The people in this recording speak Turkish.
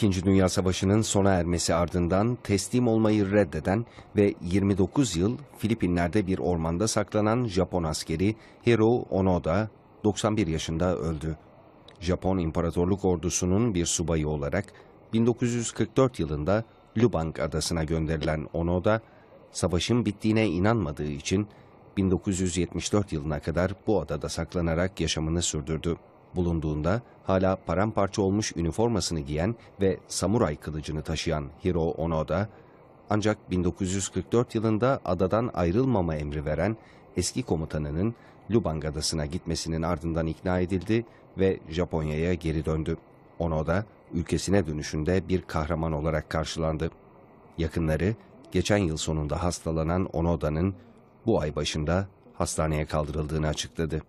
İkinci Dünya Savaşı'nın sona ermesi ardından teslim olmayı reddeden ve 29 yıl Filipinler'de bir ormanda saklanan Japon askeri Hiro Onoda 91 yaşında öldü. Japon İmparatorluk Ordusu'nun bir subayı olarak 1944 yılında Lubang adasına gönderilen Onoda, savaşın bittiğine inanmadığı için 1974 yılına kadar bu adada saklanarak yaşamını sürdürdü. Bulunduğunda hala paramparça olmuş üniformasını giyen ve samuray kılıcını taşıyan Hiro Onoda, ancak 1944 yılında adadan ayrılmama emri veren eski komutanının Lubang adasına gitmesinin ardından ikna edildi ve Japonya'ya geri döndü. Onoda, ülkesine dönüşünde bir kahraman olarak karşılandı. Yakınları, geçen yıl sonunda hastalanan Onoda'nın bu ay başında hastaneye kaldırıldığını açıkladı.